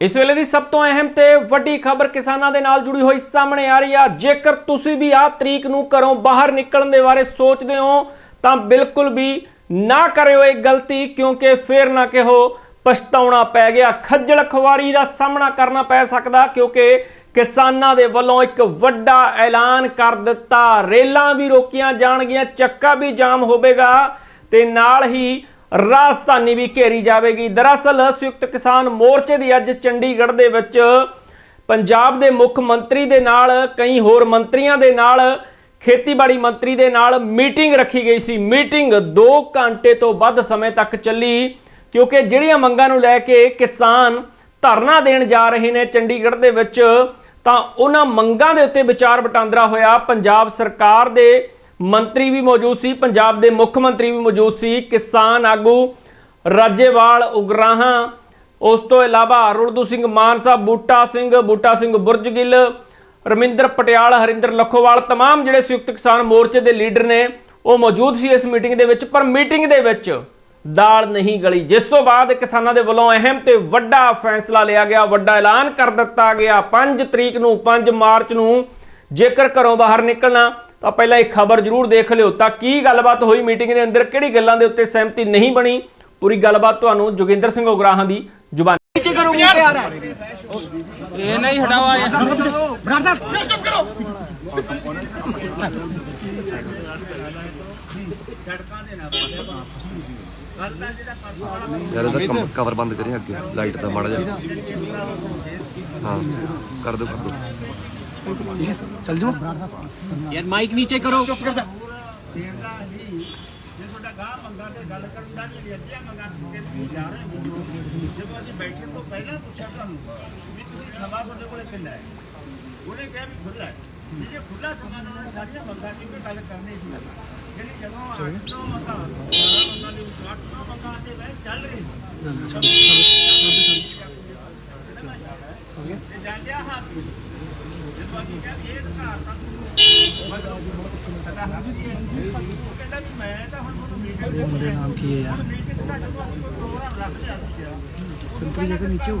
ਇਸ ਵੇਲੇ ਦੀ ਸਭ ਤੋਂ ਅਹਿਮ ਤੇ ਵੱਡੀ ਖਬਰ ਕਿਸਾਨਾਂ ਦੇ ਨਾਲ ਜੁੜੀ ਹੋਈ ਸਾਹਮਣੇ ਆ ਰਹੀ ਆ। ਜੇਕਰ ਤੁਸੀਂ ਵੀ ਆਹ ਤਰੀਕ ਨੂੰ ਘਰੋਂ ਬਾਹਰ ਨਿਕਲਣ ਦੇ ਬਾਰੇ ਸੋਚਦੇ ਹੋ, ਤਾਂ ਬਿਲਕੁਲ ਵੀ ਨਾ ਕਰਿਓ ਇਹ ਗਲਤੀ, ਕਿਉਂਕਿ ਫੇਰ ਨਾ ਕਿਹੋ ਪਛਤਾਉਣਾ ਪੈ ਗਿਆ। ਖੱਜਲ ਖਵਾਰੀ ਦਾ ਸਾਹਮਣਾ ਕਰਨਾ ਪੈ ਸਕਦਾ, ਕਿਉਂਕਿ ਕਿਸਾਨਾਂ ਦੇ ਵੱਲੋਂ ਇੱਕ ਵੱਡਾ ਐਲਾਨ ਕਰ ਦਿੱਤਾ। ਰੇਲਾਂ ਵੀ ਰੋਕੀਆਂ ਜਾਣਗੀਆਂ, ਚੱਕਾ ਵੀ ਜਾਮ ਹੋਵੇਗਾ ਤੇ ਨਾਲ ਹੀ ਰਾਜਧਾਨੀ ਵੀ ਘੇਰੀ ਜਾਵੇਗੀ। ਦਰਅਸਲ ਸੰਯੁਕਤ ਕਿਸਾਨ ਮੋਰਚੇ ਦੀ ਅੱਜ ਚੰਡੀਗੜ੍ਹ ਦੇ ਵਿੱਚ ਪੰਜਾਬ ਦੇ ਮੁੱਖ ਮੰਤਰੀ ਦੇ ਨਾਲ, ਕਈ ਹੋਰ ਮੰਤਰੀਆਂ ਦੇ ਨਾਲ, ਖੇਤੀਬਾੜੀ ਮੰਤਰੀ ਦੇ ਨਾਲ ਮੀਟਿੰਗ ਰੱਖੀ ਗਈ ਸੀ। ਮੀਟਿੰਗ 2 ਘੰਟੇ ਤੋਂ ਵੱਧ ਸਮੇਂ ਤੱਕ ਚੱਲੀ, ਕਿਉਂਕਿ ਜਿਹੜੀਆਂ ਮੰਗਾਂ ਨੂੰ ਲੈ ਕੇ ਕਿਸਾਨ ਧਰਨਾ ਦੇਣ ਜਾ ਰਹੇ ਨੇ ਚੰਡੀਗੜ੍ਹ ਦੇ ਵਿੱਚ, ਤਾਂ ਉਹਨਾਂ ਮੰਗਾਂ ਦੇ ਉੱਤੇ ਵਿਚਾਰ ਵਟਾਂਦਰਾ ਹੋਇਆ। ਪੰਜਾਬ ਸਰਕਾਰ ਦੇ ਮੰਤਰੀ ਵੀ ਮੌਜੂਦ ਸੀ ਪੰਜਾਬ ਦੇ ਮੁੱਖ ਮੰਤਰੀ ਵੀ ਮੌਜੂਦ ਸੀ ਕਿਸਾਨ ਆਗੂ ਰਾਜੇਵਾਲ ਉਗਰਾਹਾਂ ਉਸ ਤੋਂ ਇਲਾਵਾ ਅਰੁਲਦੂ ਸਿੰਘ ਮਾਨਸਾ ਬੂਟਾ ਸਿੰਘ ਬੂਟਾ ਸਿੰਘ ਬੁਰਜਗਿੱਲ ਰਮਿੰਦਰ ਪਟਿਆਲ ਹਰਿੰਦਰ ਲਖੋਵਾਲ तमाम ਜਿਹੜੇ ਸੰਯੁਕਤ ਕਿਸਾਨ ਮੋਰਚੇ ਦੇ ਲੀਡਰ ਨੇ ਉਹ ਮੌਜੂਦ ਸੀ ਇਸ ਮੀਟਿੰਗ ਦੇ ਵਿੱਚ ਪਰ ਮੀਟਿੰਗ ਦੇ ਵਿੱਚ ਦਾਲ ਨਹੀਂ ਗਲੀ ਜਿਸ ਤੋਂ ਬਾਅਦ ਕਿਸਾਨਾਂ ਦੇ ਵੱਲੋਂ ਅਹਿਮ ਤੇ ਵੱਡਾ ਫੈਸਲਾ ਲਿਆ ਗਿਆ ਵੱਡਾ ਐਲਾਨ ਕਰ ਦਿੱਤਾ ਗਿਆ 5 ਤਰੀਕ ਨੂੰ 5 ਮਾਰਚ ਨੂੰ ਜੇਕਰ ਘਰੋਂ ਬਾਹਰ ਨਿਕਲਣਾ ਤਾਂ ਪਹਿਲਾਂ ਇਹ ਖਬਰ ਜ਼ਰੂਰ ਦੇਖ ਲਿਓ ਤਾਂ ਕੀ ਗੱਲਬਾਤ ਹੋਈ ਮੀਟਿੰਗ ਦੇ ਅੰਦਰ? ਕਿਹੜੀ ਗੱਲਾਂ ਦੇ ਉੱਤੇ ਸਹਿਮਤੀ ਨਹੀਂ ਬਣੀ? ਪੂਰੀ ਗੱਲਬਾਤ ਤੁਹਾਨੂੰ ਜੋਗਿੰਦਰ ਸਿੰਘ ਉਗਰਾਹਾਂ ਦੀ ਜ਼ੁਬਾਨ ਇਹ ਨਹੀਂ ਹਟਾਓ ਇਹ ਬਰਾੜ ਸਾਹਿਬ ਚੁੱਪ ਕਰੋ। ਸੜਕਾਂ ਕਵਰ ਬੰਦ ਕਰੇ ਅੱਗੇ ਲਾਈਟ ਦਾ ਮਾੜਾ ਜਿਹਾ। ਹਾਂ ਕਰ ਦੋ ਕਰ ਦੋ चल जाओ यार माइक नीचे करो चुप कर ਜੇ ਤੁਹਾਡਾ ਗਾਹ ਮੰਗਾ ਤੇ ਗੱਲ ਕਰਨ ਦਾ ਵੀ ਅੱਧੀਆਂ ਮੰਗਾ ਕੇ ਤੁਸੀਂ ਜਾ ਰਹੇ ਹੋ ਜਦੋਂ ਅਸੀਂ ਬੈਠਣ ਤੋਂ ਪਹਿਲਾਂ ਪੁੱਛਿਆ ਤੁਹਾਨੂੰ ਵੀ ਤੁਸੀਂ ਸਮਾਂ ਤੁਹਾਡੇ ਕੋਲੇ ਕਿੰਨਾ ਹੈ ਉਹਨੇ ਕਿਹਾ ਵੀ ਖੁੱਲਾ ਹੈ ਜੇ ਜੇ ਖੁੱਲਾ ਸਮਾਂ ਨਾਲ ਉਹਨੇ ਸਾਰੀਆਂ ਮੰਗਾਂ ਦੀ ਕੋਈ ਗੱਲ ਕਰਨੀ ਸੀ ਜਿਹੜੀ ਜਦੋਂ 8 ਮੰਗਾਂ 12 ਮੰਗਾਂ ਦੀ 8 ਮੰਗਾਂ ਤੇ ਬਹਿਸ ਚੱਲ ਰਹੀ ਸੀ ਤੇ ਜਾਂਦਿਆ ਹਾਂ ਜਦੋਂ ਅਸੀਂ ਕਿਹਾ ਵੀ ਇਹ ਅਧਿਕਾਰ ਤਾਂ ਸਾਡਾ ਹੱਕ ਹੀ ਮੁੰਡੇ ਨਾਮ ਕੀ ਹੈ ਯਾਰ? ਕੋਈ ਆ ਸੰਤਰੀ ਜਗ੍ਹਾ ਨੀਚੇ ਹੋ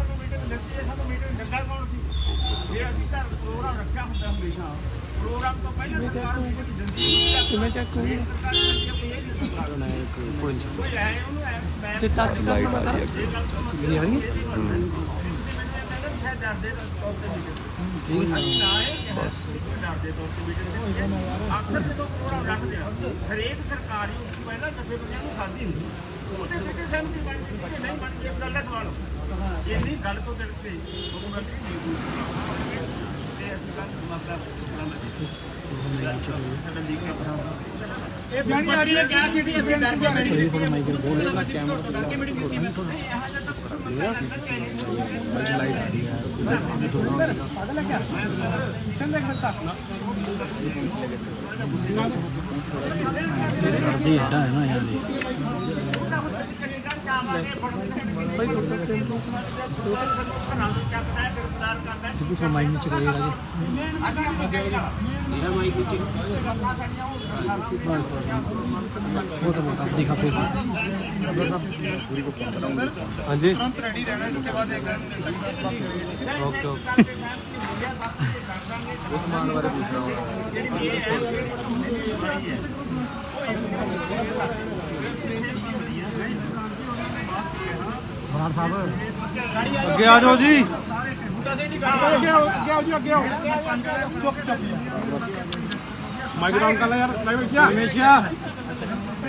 ਪ੍ਰੋਗਰਾਮ ਰੱਖਿਆ ਹੁੰਦਾ ਹਮੇਸ਼ਾ ਪ੍ਰੋਗਰਾਮ ਤੋਂ ਪਹਿਲਾਂ ਸਰਕਾਰ ਮੀਟਿੰਗ ਦਿੰਦੀ ਹੈ। ਕਿਵੇਂ ਚੱਕ ਕੋਈ ਸਰਕਾਰ ਦਿੰਦੀ ਹੈ ਕੋਈ ਨਹੀਂ। ਕੋਈ ਹੈ ਉਹਨੂੰ ਐ ਮੈਂ ਤੇ ਟੱਚ ਲਾਈਟ ਆ ਰਹੀ ਹੈ ਅੱਗੇ। ਆ ਰਹੀ ਹੈ। ਡਰਦੇ ਤੌਰ ਤੇ ਮੀਟਿੰਗ ਅਸੀਂ ਨਾ ਇਹ ਬਸ। ਡਰਦੇ ਤੌਰ ਤੇ ਮੀਟਿੰਗ ਦੇ ਅਕਸਰ ਜਦੋਂ ਪ੍ਰੋਗਰਾਮ ਰੱਖਦੇ ਆ ਹਰੇਕ ਸਰਕਾਰੀ ਪਹਿਲਾਂ ਜਥੇਬੰਦੀਆਂ ਨੂੰ ਸਾਦੀ ਨਹੀਂ ਉਹਦੇ ਕਿਤੇ ਸਹਿਮਤੀ ਬਣ ਗਈ ਕਿ ਨਹੀਂ ਬਣ ਗਈ ਇਸ ਗੱਲ ਦਾ ਸਵਾਲ ਇੰਨੀ ਗੱਲ ਤੋਂ ਦਿਲ ਤੇ ਮੁੱਖ ਮੰਤਰੀ ਨਹੀਂ ਬੋਲਦੇ ਤੇ ਅਸੀਂ ਗੱਲ ਮਸਲਾ ਸਾਡਾ ਲੀਕ ਹੈ जानी आ रही है ਸੋ ਮਾਈਕ ਵਿੱਚ ਕੋਈ ਰਾਜੇ ਮੇਰਾ ਬਹੁਤ ਬਹੁਤ ਦਿਖਾ ਫਿਰ ਹਾਂਜੀ। ਤੁਰੰਤ ਰੈਡੀ ਰਹਿਣਾ ਇਸ ਤੋਂ ਉਸ ਮਾਨ ਬਾਰੇ ਪੁੱਛਣਾ ਰਹਾ ਹਾਂ ਹੈ ਬਰਾੜ ਸਾਹਿਬ। ਅੱਗੇ ਆ ਜਾਓ ਜੀ।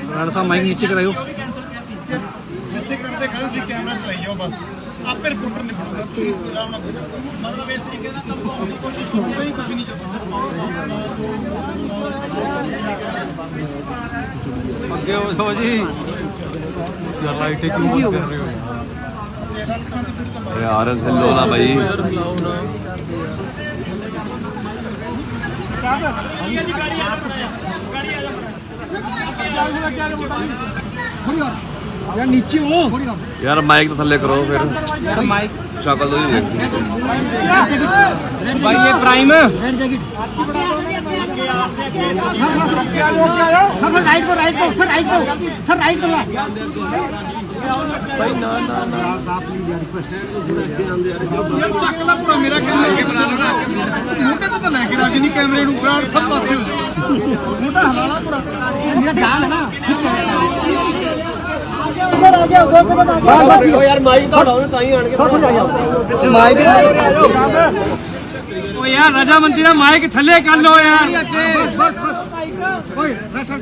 ਅੱਗੇ ਸਾਹਿਬ ਮਾਈਕ ਨੀਚੇ ਕਰਾਇਓ। ਜਿੱਥੇ ਕਰਦੇ ਕਹਿੰਦੇ ਕੈਮਰਾ ਚਲਾਈਓ ਬਸ। ਆਪੇ ਰਿਪੋਰਟਰ ਨੇ ਬਣਾਉਣਾ ਤੁਸੀਂ ਗੁਲਾਮ ਮਤਲਬ ਇਸ ਤਰੀਕੇ ਨਾਲ ਸਭ ਕੋ ਕੋਸ਼ਿਸ਼ ਸੁਣਦੇ ਹੀ ਕੁਝ ਨਹੀਂ ਚੱਲਦਾ ਅੱਗੇ अरे आरस हिलो ना भाई यार नीचे हो यार माइक तो थल्ले करो फिर यार माइक शक्ल तो नहीं देखती भाई ये prime red jacket sir right को राइट को सर राइट को सर राइट को ਯਾਰ ਚੱਕ ਲੈ ਪੂਰਾ ਮੇਰਾ ਕੈਮਰਾ ਕੇ ਬਣਾ ਲੈਣਾ ਮੋਟੇ ਤੋਂ ਤਾਂ ਲੈ ਕੇ ਰਾਜੀ ਨਹੀਂ ਕੈਮਰੇ ਨੂੰ ਬਰਾੜ ਸਭ ਪਾਸੇ ਹੋ ਜਾ ਮੋਟਾ ਹਲਾਲਾ ਪੂਰਾ ਮੇਰਾ ਜਾਨ ਹੈ ਨਾ ਓ ਯਾਰ ਰਜਾ ਮੰਤਰੀ ਦਾ ਮਾਈਕ ਥੱਲੇ ਕਰ ਲੋ ਯਾਰ। ਬਸ ਬਸ ਬਸ। ਓਏ ਰਸ਼ਨ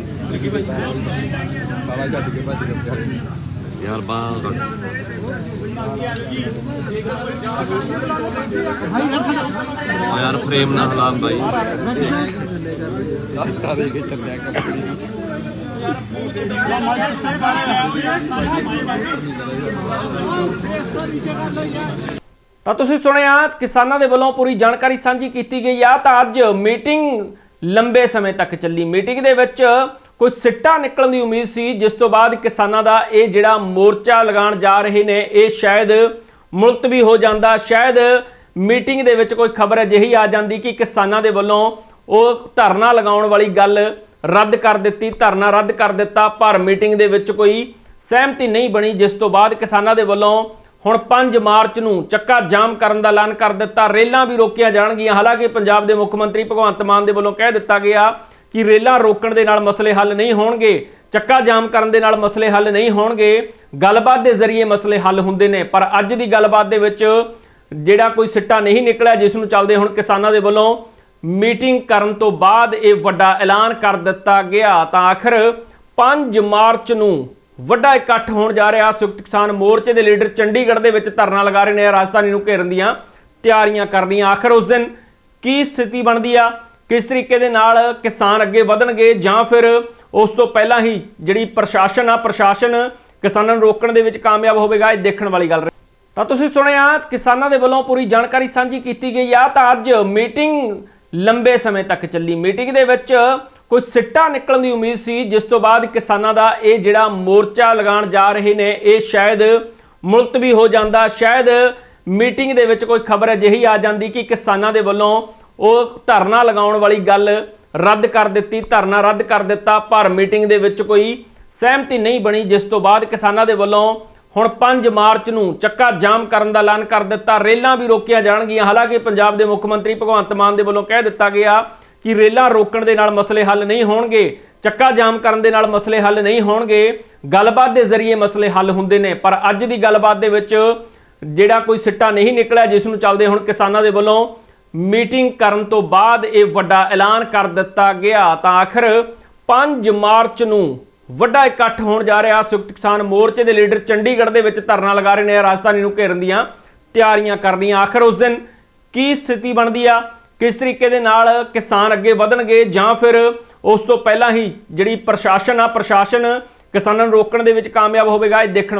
ਯਾਰ ਬਾਹਰ ਯਾਰ ਫਰੇਮ ਨਾ ਹਲਾਮ ਬਾਈ। ਲਾਟਾ ਦੇ ਕੇ ਚੱਲਿਆ ਕੰਪਨੀ। ਤਾਂ ਤੁਸੀਂ ਸੁਣਿਆ ਕਿਸਾਨਾਂ ਦੇ ਵੱਲੋਂ ਪੂਰੀ ਜਾਣਕਾਰੀ ਸਾਂਝੀ ਕੀਤੀ ਗਈ ਆ ਤਾਂ ਅੱਜ ਮੀਟਿੰਗ ਲੰਬੇ ਸਮੇਂ ਤੱਕ ਚੱਲੀ। ਮੀਟਿੰਗ ਦੇ ਵਿੱਚ ਕੋਈ ਸਿੱਟਾ ਨਿਕਲਣ ਦੀ ਉਮੀਦ ਸੀ, ਜਿਸ ਤੋਂ ਬਾਅਦ ਕਿਸਾਨਾਂ ਦਾ ਇਹ ਜਿਹੜਾ ਮੋਰਚਾ ਲਗਾਉਣ ਜਾ ਰਹੇ ਨੇ, ਇਹ ਸ਼ਾਇਦ ਮੁਲਤਵੀ ਹੋ ਜਾਂਦਾ। ਸ਼ਾਇਦ ਮੀਟਿੰਗ ਦੇ ਵਿੱਚ ਕੋਈ ਖਬਰ ਅਜਿਹੀ ਆ ਜਾਂਦੀ ਕਿ ਕਿਸਾਨਾਂ ਦੇ ਵੱਲੋਂ ਉਹ ਧਰਨਾ ਲਗਾਉਣ ਵਾਲੀ ਗੱਲ ਰੱਦ ਕਰ ਦਿੱਤੀ, ਧਰਨਾ ਰੱਦ ਕਰ ਦਿੱਤਾ, ਪਰ ਮੀਟਿੰਗ ਦੇ ਵਿੱਚ ਕੋਈ ਸਹਿਮਤੀ ਨਹੀਂ ਬਣੀ, ਜਿਸ ਤੋਂ ਬਾਅਦ ਕਿਸਾਨਾਂ ਦੇ ਵੱਲੋਂ ਹੁਣ 5 ਮਾਰਚ ਨੂੰ ਚੱਕਾ ਜਾਮ ਕਰਨ ਦਾ ਐਲਾਨ ਕਰ ਦਿੱਤਾ। ਰੇਲਾਂ ਵੀ ਰੋਕੀਆਂ ਜਾਣਗੀਆਂ। ਹਾਲਾਂਕਿ ਪੰਜਾਬ ਦੇ ਮੁੱਖ ਮੰਤਰੀ ਭਗਵੰਤ ਮਾਨ ਦੇ ਵੱਲੋਂ ਕਹਿ ਦਿੱਤਾ ਗਿਆ ਕਿ ਰੇਲਾਂ ਰੋਕਣ ਦੇ ਨਾਲ ਮਸਲੇ ਹੱਲ ਨਹੀਂ ਹੋਣਗੇ, ਚੱਕਾ ਜਾਮ ਕਰਨ ਦੇ ਨਾਲ ਮਸਲੇ ਹੱਲ ਨਹੀਂ ਹੋਣਗੇ, ਗੱਲਬਾਤ ਦੇ ਜ਼ਰੀਏ ਮਸਲੇ ਹੱਲ ਹੁੰਦੇ ਨੇ। ਪਰ ਅੱਜ ਦੀ ਗੱਲਬਾਤ ਦੇ ਵਿੱਚ ਜਿਹੜਾ ਕੋਈ ਸਿੱਟਾ ਨਹੀਂ ਨਿਕਲਿਆ, ਜਿਸ ਨੂੰ ਚੱਲਦੇ ਹੁਣ ਕਿਸਾਨਾਂ ਦੇ ਵੱਲੋਂ ਮੀਟਿੰਗ ਕਰਨ ਤੋਂ ਬਾਅਦ ਇਹ ਵੱਡਾ ਐਲਾਨ ਕਰ ਦਿੱਤਾ ਗਿਆ, ਤਾਂ ਆਖਰ 5 ਮਾਰਚ ਨੂੰ ਵੱਡਾ ਇਕੱਠ ਹੋਣ ਜਾ ਰਿਹਾ। ਸੰਯੁਕਤ ਕਿਸਾਨ ਮੋਰਚੇ ਦੇ ਲੀਡਰ ਚੰਡੀਗੜ੍ਹ ਦੇ ਵਿੱਚ ਧਰਨਾ ਲਗਾ ਰਹੇ ਨੇ, ਰਾਜਧਾਨੀ ਨੂੰ ਘੇਰਨ ਦੀਆਂ ਤਿਆਰੀਆਂ ਕਰਨੀਆਂ ਆਖਰ ਉਸ ਦਿਨ ਕੀ ਸਥਿਤੀ ਬਣਦੀ ਆ? ਕਿਸ ਤਰੀਕੇ ਦੇ ਨਾਲ ਕਿਸਾਨ ਅੱਗੇ ਵਧਣਗੇ ਜਾਂ ਫਿਰ ਉਸ ਤੋਂ ਪਹਿਲਾਂ ਹੀ ਜਿਹੜੀ ਪ੍ਰਸ਼ਾਸਨ ਆ, ਪ੍ਰਸ਼ਾਸਨ ਕਿਸਾਨਾਂ ਨੂੰ ਰੋਕਣ ਦੇ ਵਿੱਚ ਕਾਮਯਾਬ ਹੋਵੇਗਾ, ਇਹ ਦੇਖਣ ਵਾਲੀ ਗੱਲ ਤਾਂ ਤੁਸੀਂ ਸੁਣਿਆ, ਕਿਸਾਨਾਂ ਦੇ ਵੱਲੋਂ ਪੂਰੀ ਜਾਣਕਾਰੀ ਸਾਂਝੀ ਕੀਤੀ ਗਈ ਆ, ਤਾਂ ਅੱਜ ਮੀਟਿੰਗ ਲੰਬੇ ਸਮੇਂ ਤੱਕ ਚੱਲੀ। ਮੀਟਿੰਗ ਦੇ ਵਿੱਚ ਕੋਈ ਸਿੱਟਾ ਨਿਕਲਣ ਦੀ ਉਮੀਦ ਸੀ, ਜਿਸ ਤੋਂ ਬਾਅਦ ਕਿਸਾਨਾਂ ਦਾ ਇਹ ਜਿਹੜਾ ਮੋਰਚਾ ਲਗਾਉਣ ਜਾ ਰਹੇ ਨੇ, ਇਹ ਸ਼ਾਇਦ ਮੁਲਤਵੀ ਹੋ ਜਾਂਦਾ। ਸ਼ਾਇਦ ਮੀਟਿੰਗ ਦੇ ਵਿੱਚ ਕੋਈ ਖਬਰ ਅਜਿਹੀ ਆ ਜਾਂਦੀ ਕਿ ਕਿਸਾਨਾਂ ਦੇ ਵੱਲੋਂ ਉਹ ਧਰਨਾ ਲਗਾਉਣ ਵਾਲੀ ਗੱਲ ਰੱਦ ਕਰ ਦਿੱਤੀ, ਧਰਨਾ ਰੱਦ ਕਰ ਦਿੱਤਾ, ਪਰ ਮੀਟਿੰਗ ਦੇ ਵਿੱਚ ਕੋਈ ਸਹਿਮਤੀ ਨਹੀਂ ਬਣੀ, ਜਿਸ ਤੋਂ ਬਾਅਦ ਕਿਸਾਨਾਂ ਦੇ ਵੱਲੋਂ ਹੁਣ 5 ਮਾਰਚ ਨੂੰ ਚੱਕਾ ਜਾਮ ਕਰਨ ਦਾ ਐਲਾਨ ਕਰ ਦਿੱਤਾ। ਰੇਲਾਂ ਵੀ ਰੋਕੀਆਂ ਜਾਣਗੀਆਂ। ਹਾਲਾਂਕਿ ਪੰਜਾਬ ਦੇ ਮੁੱਖ ਮੰਤਰੀ ਭਗਵੰਤ ਮਾਨ ਦੇ ਵੱਲੋਂ ਕਹਿ ਦਿੱਤਾ ਗਿਆ ਕਿ ਰੇਲਾਂ ਰੋਕਣ ਦੇ ਨਾਲ ਮਸਲੇ ਹੱਲ ਨਹੀਂ ਹੋਣਗੇ, ਚੱਕਾ ਜਾਮ ਕਰਨ ਦੇ ਨਾਲ ਮਸਲੇ ਹੱਲ ਨਹੀਂ ਹੋਣਗੇ, ਗੱਲਬਾਤ ਦੇ ਜ਼ਰੀਏ ਮਸਲੇ ਹੱਲ ਹੁੰਦੇ ਨੇ। ਪਰ ਅੱਜ ਦੀ ਗੱਲਬਾਤ ਦੇ ਵਿੱਚ ਜਿਹੜਾ ਕੋਈ ਸਿੱਟਾ ਨਹੀਂ ਨਿਕਲਿਆ, ਜਿਸ ਨੂੰ ਚੱਲਦੇ ਹੁਣ ਕਿਸਾਨਾਂ ਦੇ ਵੱਲੋਂ ਮੀਟਿੰਗ ਕਰਨ ਤੋਂ ਬਾਅਦ ਇਹ ਵੱਡਾ ਐਲਾਨ ਕਰ ਦਿੱਤਾ ਗਿਆ। ਤਾਂ ਆਖਰ 5 ਮਾਰਚ ਨੂੰ ਵੱਡਾ ਇਕੱਠ ਹੋਣ ਜਾ ਰਿਹਾ। ਸੰਯੁਕਤ ਕਿਸਾਨ ਮੋਰਚੇ ਦੇ ਲੀਡਰ ਚੰਡੀਗੜ੍ਹ ਦੇ ਵਿੱਚ ਧਰਨਾ ਲਗਾ ਰਹੇ ਨੇ। ਰਾਜਧਾਨੀ ਨੂੰ ਘੇਰਨ ਦੀਆਂ ਤਿਆਰੀਆਂ ਕਰਨੀਆਂ ਆਖਰ ਉਸ ਦਿਨ ਕੀ ਸਥਿਤੀ ਬਣਦੀ ਆ? ਕਿਸ ਤਰੀਕੇ ਦੇ ਨਾਲ ਕਿਸਾਨ ਅੱਗੇ ਵਧਣਗੇ? ਜਾਂ ਫਿਰ ਉਸ ਤੋਂ ਪਹਿਲਾਂ ਹੀ ਜਿਹੜੀ ਪ੍ਰਸ਼ਾਸਨ ਆ, ਪ੍ਰਸ਼ਾਸਨ ਕਿਸਾਨਾਂ ਨੂੰ ਰੋਕਣ ਦੇ ਵਿੱਚ ਕਾਮਯਾਬ ਹੋਵੇਗਾ, ਇਹ ਦੇਖਣ ਵਾਲੀ